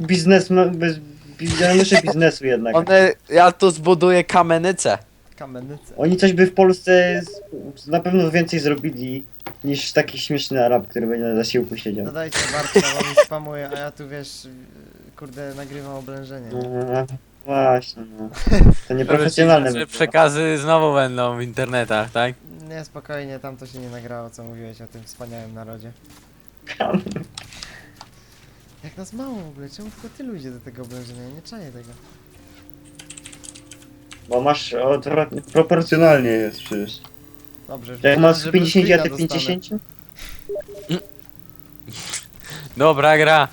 biznes, bez biznesu biznesu jednak. One, ja tu zbuduję kamienicę. Kamienicę. Oni coś by w Polsce z, na pewno więcej zrobili niż taki śmieszny Arab, który będzie na zasiłku siedział. Dodajcie Bartka, bo mi spamuje, a ja tu wiesz, kurde, nagrywam oblężenie. No, właśnie, no. To nieprofesjonalne. Że by było. przekazy znowu będą w internetach, tak? Nie, spokojnie, tam to się nie nagrało, co mówiłeś o tym wspaniałym narodzie. Jak nas mało w ogóle, czemu tylko ty ludzie do tego oblężenia? Ja nie czaję tego. Bo masz odwrotnie, proporcjonalnie jest przecież. Dobrze, Jak masz że 50, a ty Screena dostanę. 50? Dobra gra.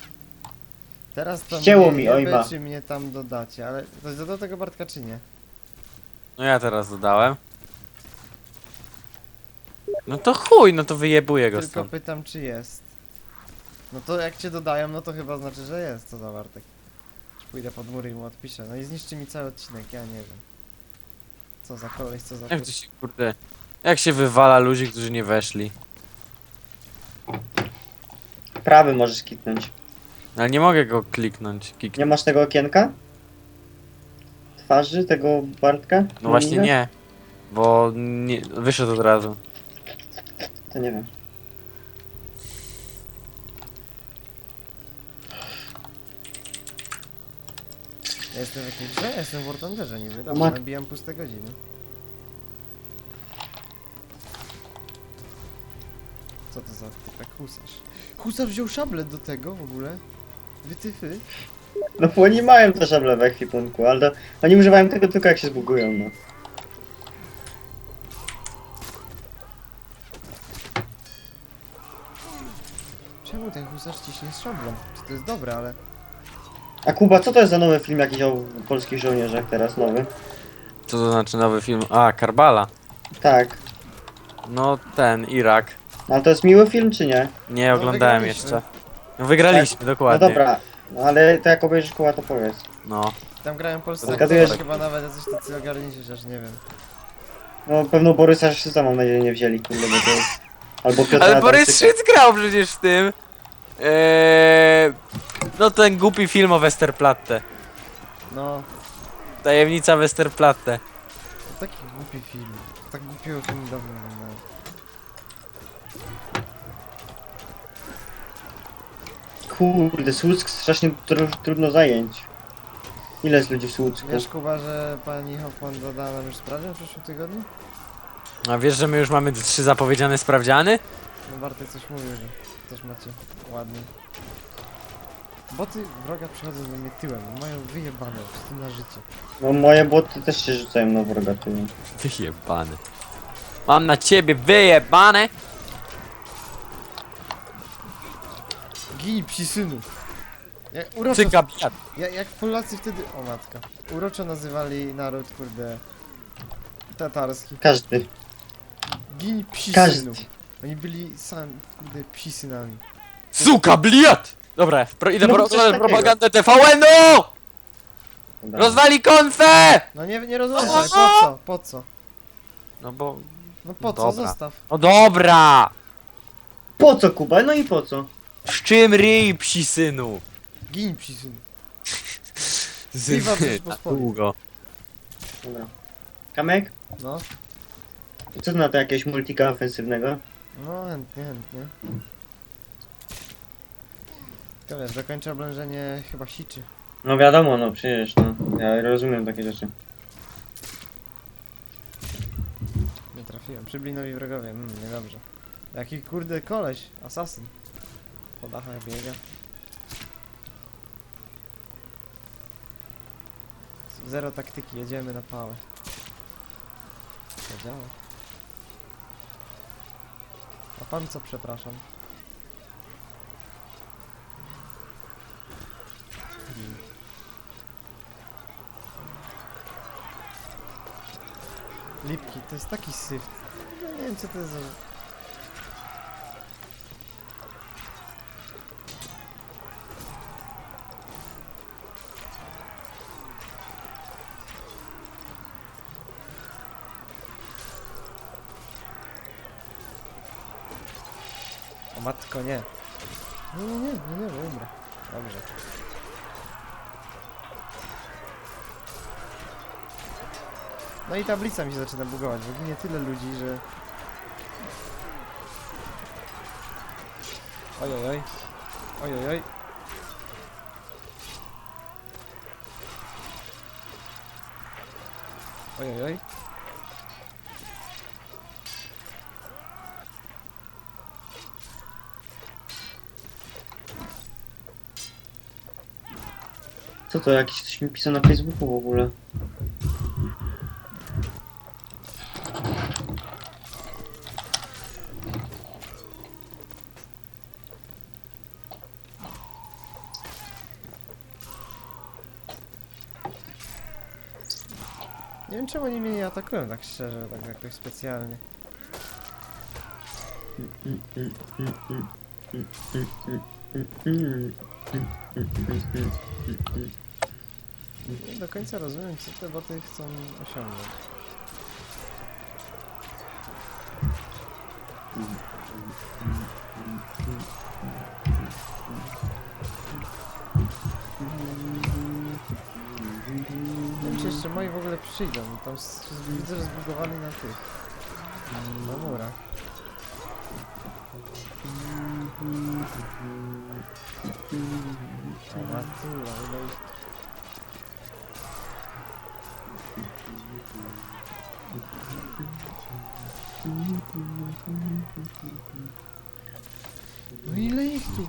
Teraz to Ścięło mnie mi, ojba. czy mnie tam dodacie, ale ktoś dodał tego Bartka czy nie? No ja teraz dodałem. No to chuj, no to wyjebuję go Tylko stąd. pytam czy jest. No to jak cię dodają, no to chyba znaczy, że jest, co za Bartek. Już pójdę pod mury i mu odpiszę. No i zniszczy mi cały odcinek, ja nie wiem. Co za koleś, co za Jak to się kurde... Jak się wywala ludzi, którzy nie weszli? Prawy możesz kliknąć. Ale nie mogę go kliknąć. Kik... Nie masz tego okienka? Twarzy tego Bartka? No właśnie nie. Bo nie... wyszedł od razu. To nie wiem. Ja jestem w jakiejś grze? Ja jestem w War Thunderze niby, mat- dobrze, nabijam puste godziny. Co to za typek husarz? Husarz wziął szablet do tego w ogóle? Wytyfy? No bo oni mają te szable w ekwipunku, ale to, oni używają tego tylko jak się zbugują, no. Czemu ten husarz ciśnie z szablą? Czy to jest dobre, ale... A Kuba, co to jest za nowy film jakiś o polskich żołnierzach teraz nowy? Co to znaczy nowy film? A, Karbala. Tak. No ten, Irak. No, ale to jest miły film, czy nie? Nie No, oglądałem wygraliśmy. jeszcze. No wygraliśmy, No dokładnie. dobra. No ale to jak obejrzysz Kuba, to powiedz. No. Tam grają polscy Zgaduję, aktorzy, że- chyba nawet jacyś tacy ogarnięci, chociaż nie wiem. No pewno Borysa Szyca mam nadzieję nie wzięli, kurde, bo to... Albo Piotra Ale Borys Adamczyka. Szyc grał przecież w tym. Eee, no ten głupi film o Westerplatte. No, Tajemnica Westerplatte. to taki głupi film. Tak głupiego filmu dawno nie oglądałem. Kurde, Słuck strasznie tr trudno zająć. Ile jest ludzi w Słucku? Wiesz Kuba, że pani Hoffman dodała nam już sprawdzian w przyszłym tygodniu? A wiesz, że my już mamy trzy zapowiedziane sprawdziany? No Bartek coś mówił, że też macie ładnie. Boty wroga przychodzą do mnie tyłem, mają wyjebane po prostu na życie. No moje boty też się rzucają na wroga tyłem. Wyjebany. Mam na ciebie wyjebane. Gij psi synu! Jak, uroczo, Cyka ja, jak Polacy wtedy, o matka, uroczo nazywali naród, kurde, tatarski. Każdy. Gin psi Każdy. synu. Oni byli sami, kurde, psi synami. Suka bliat! Dobra, pro, idę No, pro, coś takiego. propagandę TVN-u! Dobra. Rozwali konfę! No nie, nie rozumiem, ale po co, po co? No bo... No po co, Dobra. zostaw. No dobra! Po co Kuba? No i po co? Z czym ryj, psi synu? Gin psi synu. Z... Piwa na Rzeczpospolitej. długo. Dobra. Kamek? No, Co ty na to jakiegoś multika ofensywnego? no chętnie, chętnie. To wiesz, dokończę oblężenie chyba siczy. No wiadomo, no przecież, no. Ja rozumiem takie rzeczy. Nie trafiłem. Przybli nowi wrogowie, mm, niedobrze. Jaki kurde koleś, asasyn. Po dachach biega. Zero taktyki, jedziemy na pałę. To działa. A pan co, przepraszam? Lipki, to jest taki syf. Nie wiem co to jest. O matko, nie. Nie, nie, nie, nie, nie, umrę. Dobrze. No i tablica mi się zaczyna bugować, bo ginie tyle ludzi, że... Oj, oj, oj. Oj, oj, oj. Oj, oj, oj. Co to, jakiś coś mi pisał na Facebooku w ogóle? Nie wiem czemu oni mnie nie atakują tak szczerze, tak jakoś specjalnie. Nie do końca rozumiem co te boty chcą osiągnąć. Nie czy jeszcze moi w ogóle przyjdą, tam widzę, że zbugowali na tych. Na murach. A tu, ale ich No ile ich tu?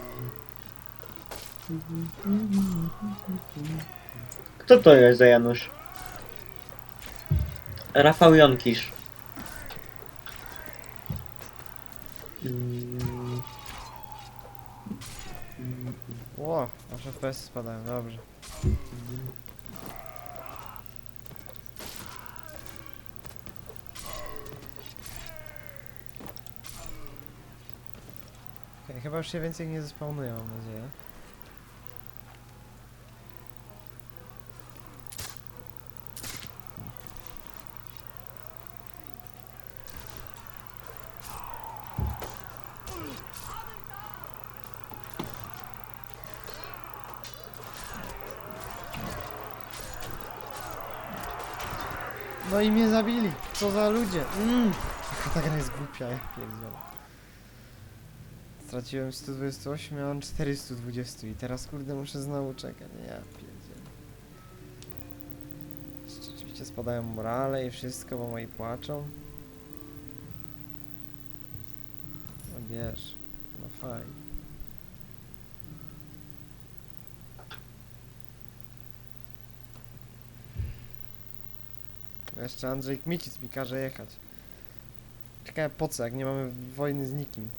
Kto to jest za Janusz? Rafał Jonkisz. Mm, Ło, aż FPS spadają, dobrze. Chyba już się więcej nie zespawnuje, mam nadzieję. No i mnie zabili! Co za ludzie! Mm. Ta gra jest głupia, jak pierdzielę. Straciłem 128, a on 420 i teraz kurde muszę znowu czekać. Ja pierdzielę. Rzeczywiście spadają morale i wszystko, bo moi płaczą. No wiesz, no fajnie. Jeszcze Andrzej Kmicic mi każe jechać. Ciekawe po co, jak nie mamy wojny z nikim.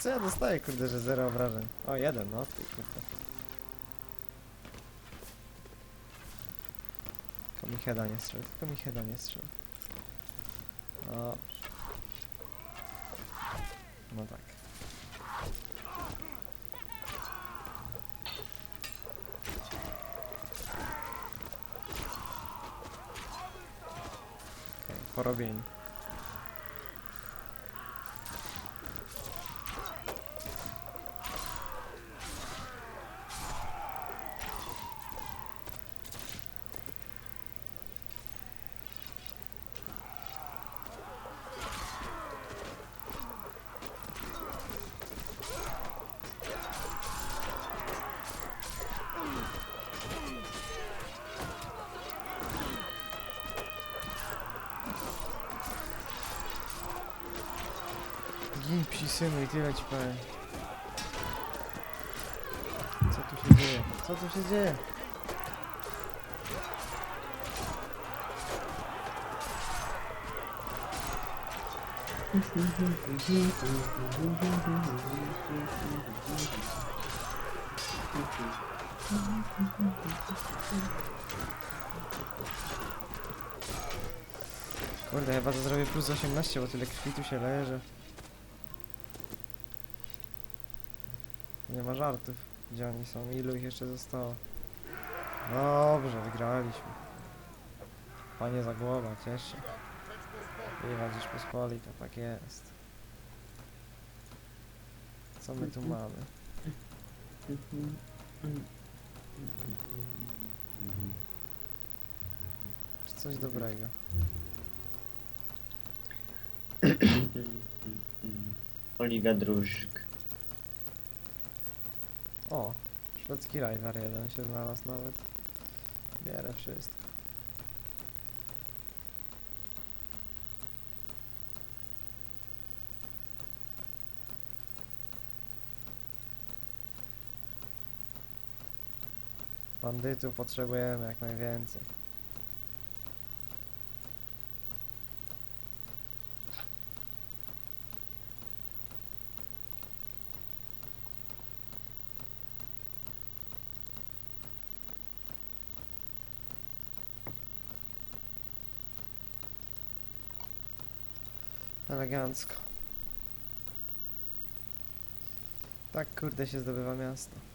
Co ja dostaję, kurde, że zero obrażeń? O, jeden, no, ty kurde. Tylko mi heada nie strzeli, tylko mi heada nie strzeli. No. No tak. Okej, porobieni. Gin psi synu i tyle ci powiem. Co tu się dzieje? Co tu się dzieje? Kurde, chyba to zrobię plus 18, bo tyle krwi tu się leje, że... Nie ma żartów. Gdzie oni są? Ilu ich jeszcze zostało? Dobrze, wygraliśmy. Panie za głowa, ciesz się. Chyba gdzieś pospolita, tak jest. Co my tu mamy? Czy coś dobrego? Oliwia Dróżk. O, szwedzki rajwar jeden się znalazł nawet. Bierę wszystko. Bandytów potrzebujemy jak najwięcej. Elegancko. Tak kurde się zdobywa miasto.